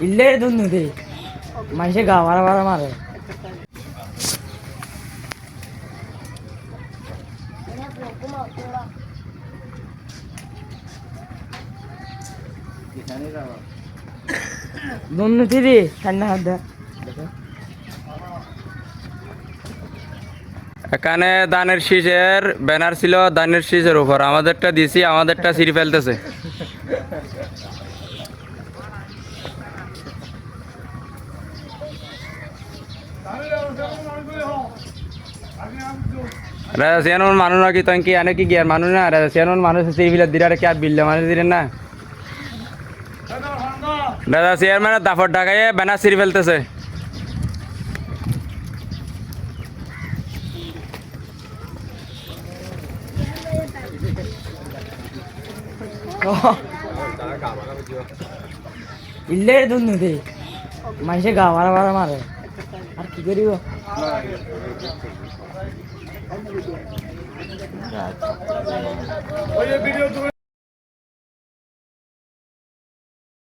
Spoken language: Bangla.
ইল্লের দুধ দে মানুষে গা মারা মারা মারে দুর্নীতি রে ঠান্ডা হাত এখানে দানের শীষের ব্যানার ছিল দানের শীষের উপর। আমাদেরটা দিছি, আমাদেরটা সিঁড়ি ফেলতেছে। রাজা সিয়ানোর মানুষ নাকি তখন কি আনে কি গিয়ার মানুষ না? রাজা সিয়ানোর মানুষ সিঁড়ি ফেলে দিলে কি আর বিল্লে মানুষ দিলেন না। দাদা মানে দাফর ঢাকায় ব্যানার সিঁড়ি ফেলতেছে। ইল্লের দুর্নীতি মানুষে গা মারা মারা মারে আর কি